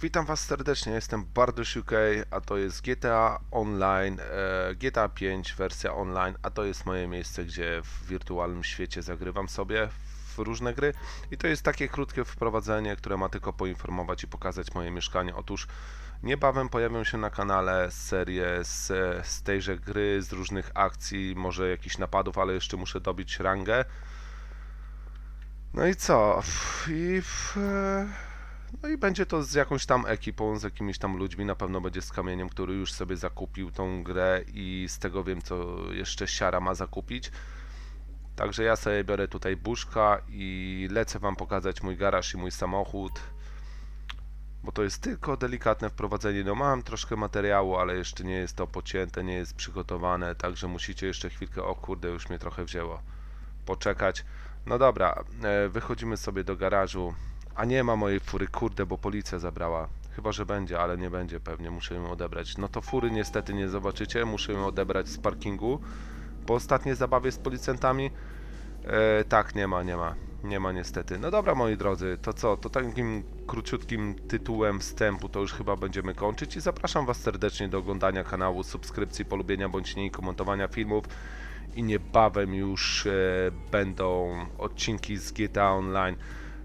Witam Was serdecznie, jestem Bardosz UK, a to jest GTA Online, e, GTA 5 wersja online, a to jest moje miejsce, gdzie w wirtualnym świecie zagrywam sobie w różne gry i to jest takie krótkie wprowadzenie, które ma tylko poinformować i pokazać moje mieszkanie. Otóż niebawem pojawią się na kanale serie z, z tejże gry, z różnych akcji, może jakichś napadów, ale jeszcze muszę dobić rangę. No i co? I w, no i będzie to z jakąś tam ekipą, z jakimiś tam ludźmi, na pewno będzie z Kamieniem, który już sobie zakupił tą grę i z tego wiem, co jeszcze Siara ma zakupić. Także ja sobie biorę tutaj buszka i lecę Wam pokazać mój garaż i mój samochód, bo to jest tylko delikatne wprowadzenie. No mam troszkę materiału, ale jeszcze nie jest to pocięte, nie jest przygotowane, także musicie jeszcze chwilkę, o kurde, już mnie trochę wzięło, poczekać. No dobra, e, wychodzimy sobie do garażu. A nie ma mojej fury, kurde, bo policja zabrała. Chyba, że będzie, ale nie będzie pewnie, muszę ją odebrać. No to fury niestety nie zobaczycie, muszę ją odebrać z parkingu. Po ostatniej zabawie z policjantami. E, tak, nie ma, nie ma. Nie ma niestety. No dobra, moi drodzy, to co? To takim króciutkim tytułem wstępu to już chyba będziemy kończyć i zapraszam Was serdecznie do oglądania kanału, subskrypcji, polubienia bądź nie komentowania filmów i niebawem już e, będą odcinki z GTA Online.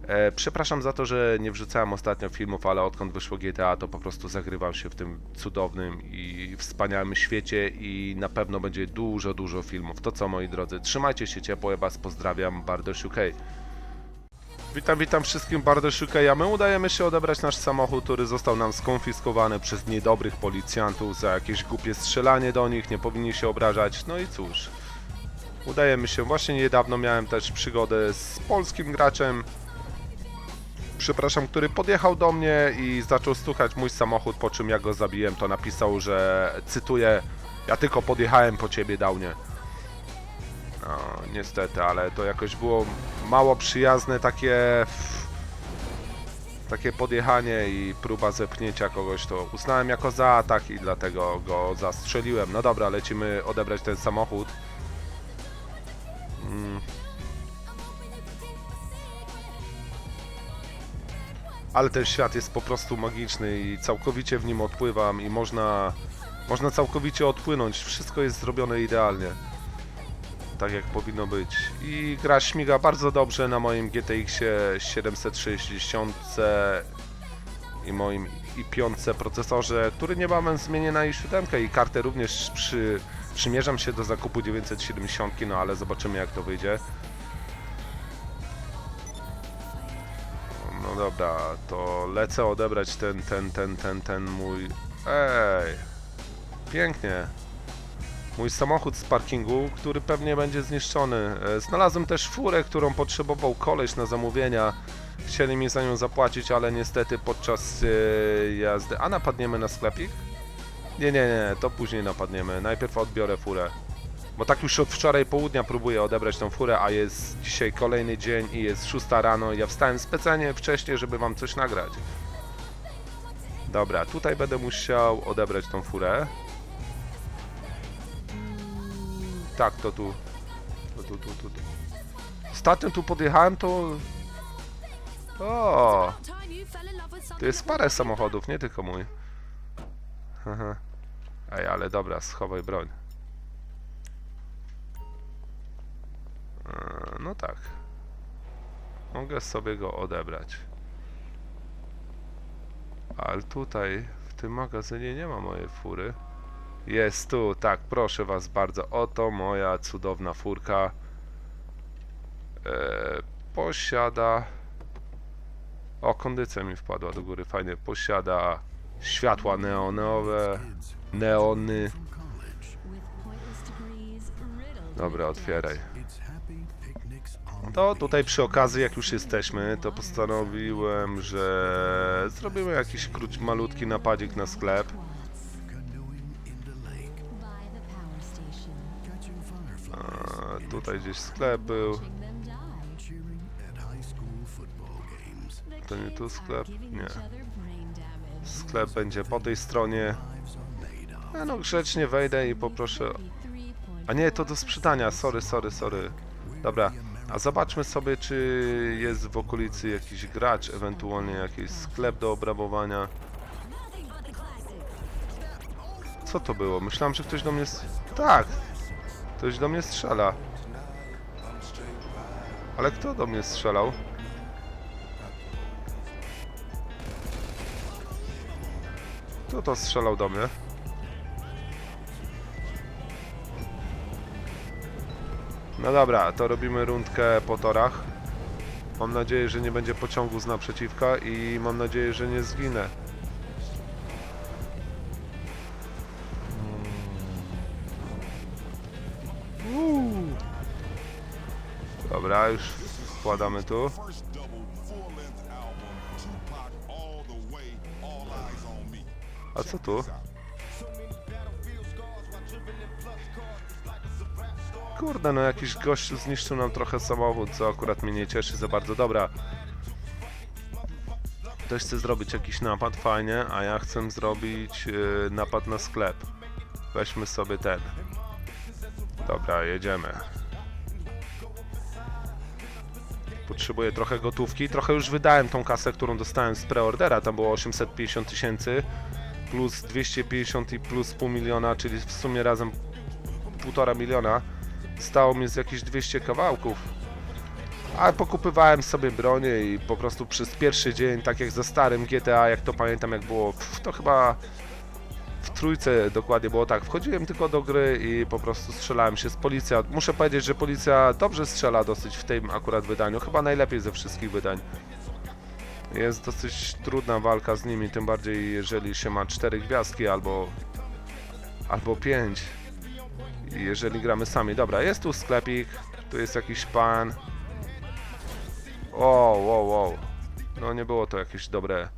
E, przepraszam za to, że nie wrzucałem ostatnio filmów, ale odkąd wyszło GTA, to po prostu zagrywam się w tym cudownym i wspaniałym świecie i na pewno będzie dużo, dużo filmów. To co, moi drodzy, trzymajcie się ciepło, ja Was pozdrawiam, Bardosz UK. Witam, witam wszystkim Bardosz UK, a my udajemy się odebrać nasz samochód, który został nam skonfiskowany przez niedobrych policjantów za jakieś głupie strzelanie do nich, nie powinni się obrażać, no i cóż. Udajemy się, właśnie niedawno miałem też przygodę z polskim graczem, przepraszam, który podjechał do mnie i zaczął stukać mój samochód, po czym ja go zabiłem, to napisał, że cytuję, ja tylko podjechałem po ciebie, Downie. No, niestety, ale to jakoś było mało przyjazne takie takie podjechanie i próba zepchnięcia kogoś, to uznałem jako za atak i dlatego go zastrzeliłem. No dobra, lecimy odebrać ten samochód. Ale ten świat jest po prostu magiczny i całkowicie w nim odpływam i można, można całkowicie odpłynąć. Wszystko jest zrobione idealnie. Tak jak powinno być. I gra śmiga bardzo dobrze na moim GTX 760 i moim i5 procesorze, który niebawem zmienię na i7 i kartę również przy, przymierzam się do zakupu 970, no ale zobaczymy jak to wyjdzie. Dobra, to lecę odebrać ten, ten, ten, ten, ten mój... Ej! Pięknie. Mój samochód z parkingu, który pewnie będzie zniszczony. E, Znalazłem też furę, którą potrzebował koleś na zamówienia. Chcieli mi za nią zapłacić, ale niestety podczas e, jazdy... A napadniemy na sklepik? Nie, nie, nie, to później napadniemy. Najpierw odbiorę furę. Bo tak już od wczoraj południa próbuję odebrać tą furę, a jest dzisiaj kolejny dzień i jest 6 rano. Ja wstałem specjalnie wcześniej, żeby wam coś nagrać. Dobra, tutaj będę musiał odebrać tą furę. Tak, to tu. To tu, tu, tu, tu. Ostatnio tu podjechałem, to... O, to jest parę samochodów, nie tylko mój. Haha. Ej, ale dobra, schowaj broń. No tak. Mogę sobie go odebrać. Ale tutaj, w tym magazynie nie ma mojej fury. Jest tu, tak, proszę was bardzo. Oto moja cudowna furka. Eee, posiada... O, kondycja mi wpadła do góry, fajnie. Posiada światła neonowe, neony. Dobra, otwieraj. To tutaj przy okazji, jak już jesteśmy, to postanowiłem, że zrobimy jakiś króć, malutki napadzik na sklep. A, tutaj gdzieś sklep był. To nie tu sklep? Nie. Sklep będzie po tej stronie. Ja no grzecznie wejdę i poproszę... A nie, to do sprzedania, sorry, sorry, sorry. Dobra, A zobaczmy sobie, czy jest w okolicy jakiś gracz, ewentualnie jakiś sklep do obrabowania. Co to było? Myślałem, że ktoś do mnie... Tak! Ktoś do mnie strzela. Ale kto do mnie strzelał? Kto to strzelał do mnie? No dobra, to robimy rundkę po torach. Mam nadzieję, że nie będzie pociągu z naprzeciwka i mam nadzieję, że nie zginę. Uuu. Dobra, już wkładamy tu. First double full-length Kurde, no jakiś gościu zniszczył nam trochę samochód, co akurat mnie nie cieszy za bardzo. Dobra. Ktoś chce zrobić jakiś napad, fajnie, a ja chcę zrobić yy, napad na sklep. Weźmy sobie ten. Dobra, jedziemy. Potrzebuję trochę gotówki. Trochę już wydałem tą kasę, którą dostałem z preordera. Tam było 850 tysięcy plus 250 i plus pół miliona, czyli w sumie razem półtora miliona. Stało mi z jakieś 200 kawałków. A pokupywałem sobie bronię i po prostu przez pierwszy dzień, tak jak za starym GTA, jak to pamiętam jak było, to chyba w trójce dokładnie było tak. Wchodziłem tylko do gry i po prostu strzelałem się z policja. Muszę powiedzieć, że policja dobrze strzela dosyć w tym akurat wydaniu, chyba najlepiej ze wszystkich wydań. Jest dosyć trudna walka z nimi, tym bardziej jeżeli się ma 4 gwiazdki albo albo 5. Jeżeli gramy sami. Dobra, jest tu sklepik, tu jest jakiś pan. O, wow, wow. No nie było to jakieś dobre.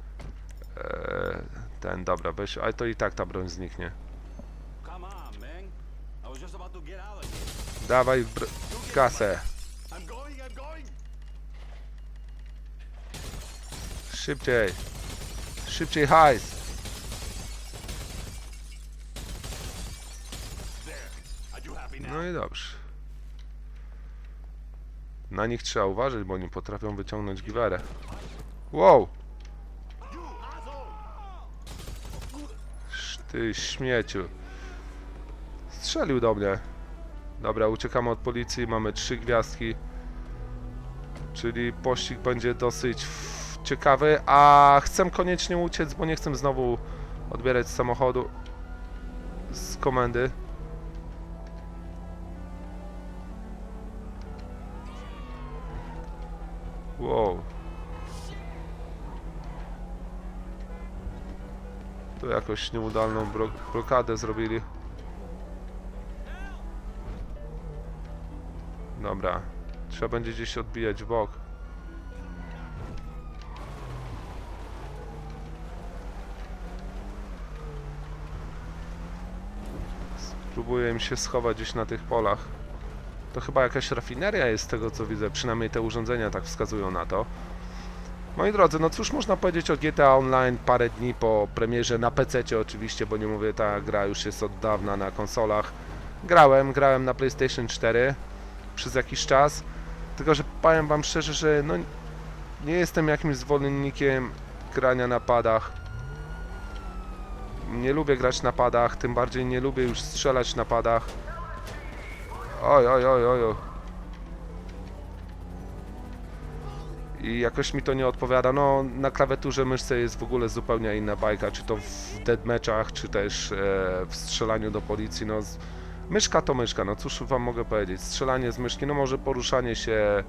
E, ten, dobra, weź, ale to i tak ta broń zniknie. Dawaj br- kasę. Szybciej. Szybciej hajs. Are you happy now? No i dobrze. Na nich trzeba uważać, bo oni potrafią wyciągnąć giwerę. Wow! Ty śmieciu. Strzelił do mnie. Dobra, uciekamy od policji, mamy trzy gwiazdki. Czyli pościg będzie dosyć ciekawy, a chcę koniecznie uciec, bo nie chcę znowu odbierać samochodu z komendy. Wow. Tu jakoś nieudolną bro- blokadę zrobili. Dobra. Trzeba będzie gdzieś odbijać w bok. Spróbuję im się schować gdzieś na tych polach. To chyba jakaś rafineria jest z tego co widzę, przynajmniej te urządzenia tak wskazują na to. Moi drodzy, no cóż można powiedzieć o GTA Online parę dni po premierze na PC oczywiście, bo nie mówię, ta gra już jest od dawna na konsolach. Grałem, grałem na PlayStation 4 przez jakiś czas, tylko że powiem wam szczerze, że no nie jestem jakimś zwolennikiem grania na padach. Nie lubię grać na padach, tym bardziej nie lubię już strzelać na padach. Oj, oj, oj, oj. I jakoś mi to nie odpowiada. No, na klawiaturze myszce jest w ogóle zupełnie inna bajka, czy to w deadmatchach, czy też e, w strzelaniu do policji. No, z... myszka to myszka, no cóż wam mogę powiedzieć. Strzelanie z myszki, no może poruszanie się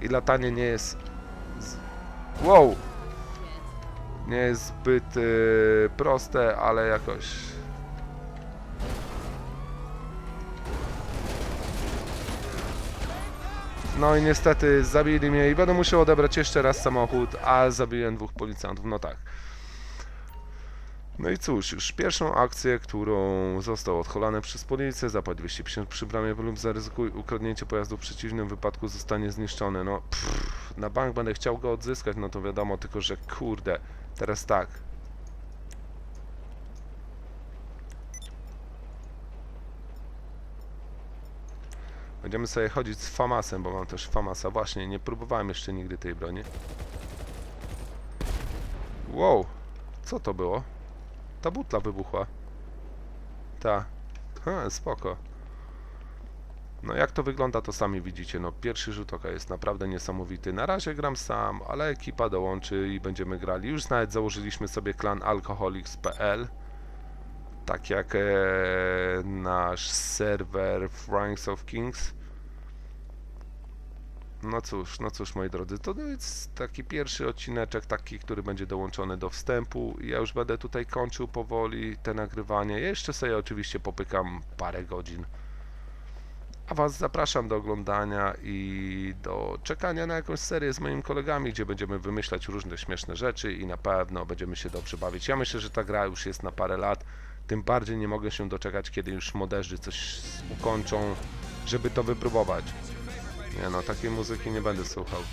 i latanie nie jest. Z... Wow! Nie jest zbyt e, proste, ale jakoś. No i niestety zabili mnie i będę musiał odebrać jeszcze raz samochód, a zabiłem dwóch policjantów, no tak. No i cóż, już pierwszą akcję, którą został odholany przez policję, zapłać 250 przy bramie lub zaryzykuj ukradnięcie pojazdu w przeciwnym wypadku zostanie zniszczony. No, pff, na bank będę chciał go odzyskać, no to wiadomo, tylko że kurde, teraz tak. Będziemy sobie chodzić z Famasem, bo mam też Famasa. Właśnie, nie próbowałem jeszcze nigdy tej broni. Wow, co to było? Ta butla wybuchła. Ta. Ha, spoko. No jak to wygląda, to sami widzicie. No pierwszy rzut oka jest naprawdę niesamowity. Na razie gram sam, ale ekipa dołączy i będziemy grali. Już nawet założyliśmy sobie klan Alcoholics.pl tak jak e, nasz serwer Franks of Kings. No cóż, no cóż moi drodzy, to jest taki pierwszy odcineczek, taki, który będzie dołączony do wstępu. Ja już będę tutaj kończył powoli te nagrywanie. Jeszcze sobie oczywiście popykam parę godzin. A Was zapraszam do oglądania i do czekania na jakąś serię z moimi kolegami, gdzie będziemy wymyślać różne śmieszne rzeczy i na pewno będziemy się dobrze bawić. Ja myślę, że ta gra już jest na parę lat. Tym bardziej nie mogę się doczekać, kiedy już moderzy coś ukończą, żeby to wypróbować. Nie no, takiej muzyki nie będę słuchał. Eee,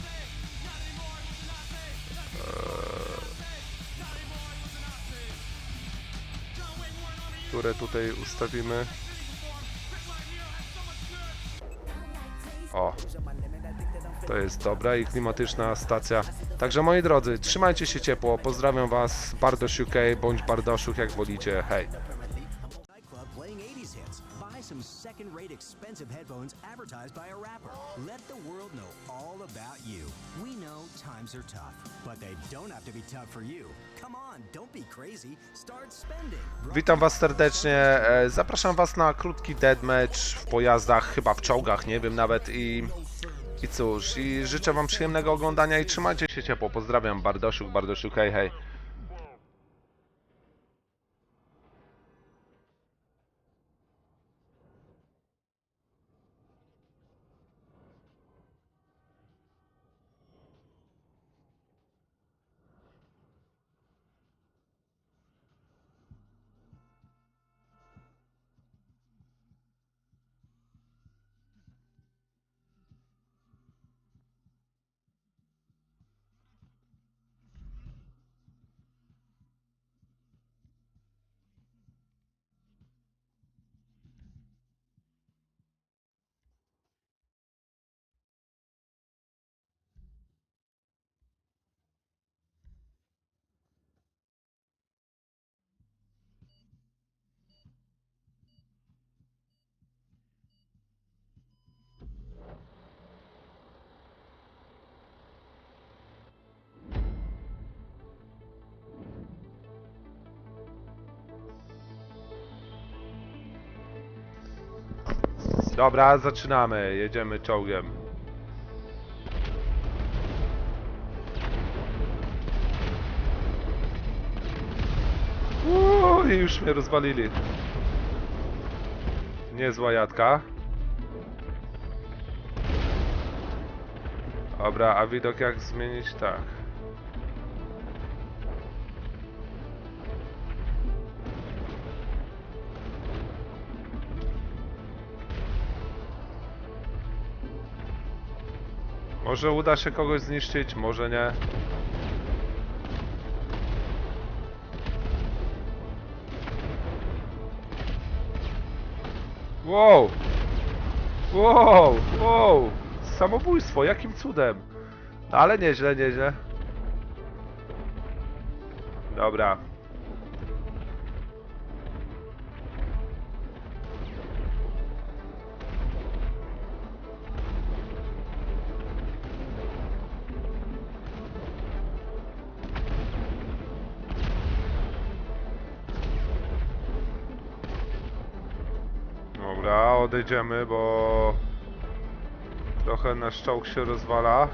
Które tutaj ustawimy? O, to jest dobra i klimatyczna stacja. Także moi drodzy, trzymajcie się ciepło, pozdrawiam was, Bardosz UK, bądź Bardoszuk jak wolicie, hej. nightclub playing 80s hits. Buy some second-rate expensive headphones advertised by a rapper. Let the world know all about you. We know times are tough, but they don't have to be tough for you. Come on, don't be crazy. Start spending. Witam was serdecznie, e, zapraszam was na krótki deadmatch w pojazdach, chyba w czołgach, nie wiem nawet i... I cóż, i życzę wam przyjemnego oglądania i trzymajcie się ciepło, pozdrawiam, Bardoszuk, Bardoszuk, hej, hej. Dobra, zaczynamy, jedziemy czołgiem. I już mnie rozwalili. Niezła jadka. Dobra, a widok jak zmienić? Tak. Może uda się kogoś zniszczyć, może nie. Wow! Wow! Wow! Samobójstwo, jakim cudem? Ale nieźle, nieźle. Dobra. Dobra, odejdziemy, bo trochę nasz czołg się rozwala.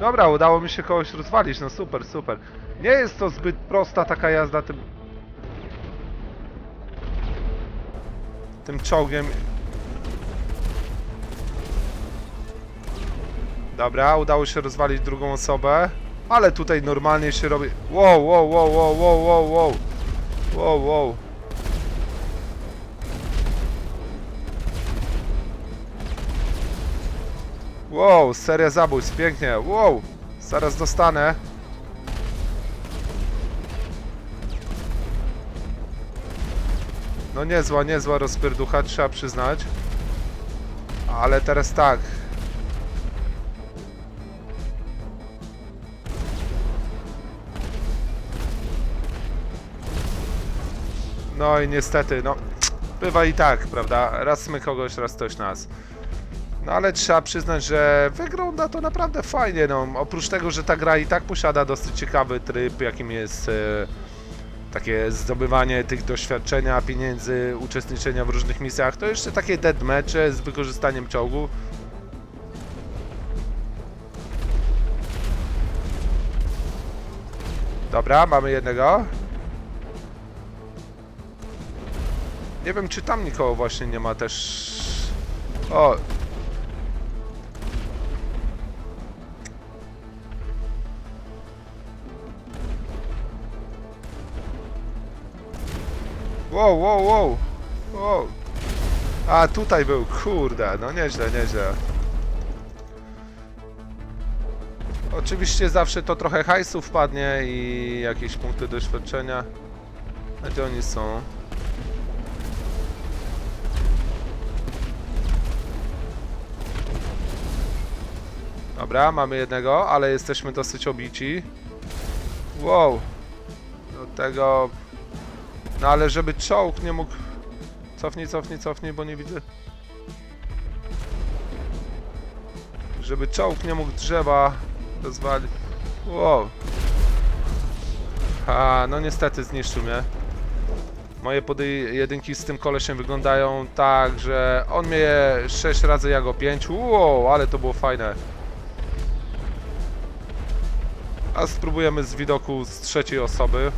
Dobra, udało mi się kogoś rozwalić, no super, super. Nie jest to zbyt prosta taka jazda tym... Tym czołgiem Dobra, udało się rozwalić drugą osobę. Ale tutaj normalnie się robi... Wow, wow, wow, wow, wow, wow, wow. Wow, wow. Wow, seria zabójstw, pięknie. Wow. Zaraz dostanę. No niezła, niezła rozpierducha, trzeba przyznać. Ale teraz tak. No i niestety, no bywa i tak, prawda? Raz my kogoś, raz ktoś nas. No ale trzeba przyznać, że wygląda to naprawdę fajnie. No, oprócz tego, że ta gra i tak posiada dosyć ciekawy tryb, jakim jest e, takie zdobywanie tych doświadczenia, pieniędzy, uczestniczenia w różnych misjach, to jeszcze takie deadmatche z wykorzystaniem czołgu. Dobra, mamy jednego. Nie wiem, czy tam nikogo właśnie nie ma też... O! Wow, wow, wow! Wow! A, tutaj był, kurde, no nieźle, nieźle. Oczywiście zawsze to trochę hajsu wpadnie i jakieś punkty doświadczenia. A gdzie oni są? Dobra, mamy jednego, ale jesteśmy dosyć obici. Wow. Do tego... No ale żeby czołg nie mógł... Cofnij, cofnij, cofnij, bo nie widzę. Żeby czołg nie mógł drzewa rozwalić. Wow. A, no niestety zniszczył mnie. Moje jedynki z tym kolesiem wyglądają tak, że on mnie 6 razy, ja go 5. Wow, ale to było fajne. A spróbujemy z widoku z trzeciej osoby.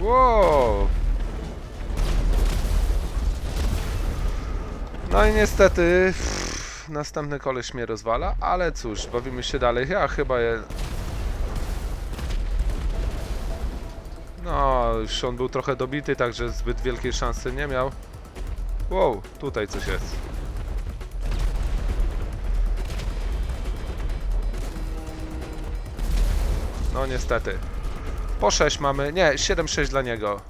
Wow. No i niestety następny koleś mnie rozwala, ale cóż, bawimy się dalej. Ja chyba je... Już on był trochę dobity, także zbyt wielkiej szansy nie miał. Wow, tutaj coś jest. No niestety. Po 6 mamy. Nie, 7-6 dla niego.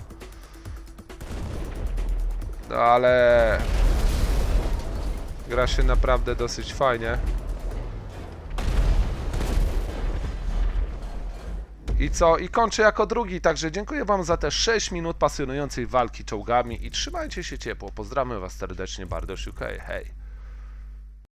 No ale. Gra się naprawdę dosyć fajnie. I co? I kończę jako drugi, także dziękuję Wam za te 6 minut pasjonującej walki czołgami i trzymajcie się ciepło. Pozdrawiam Was serdecznie, Bardosz UK. Hej!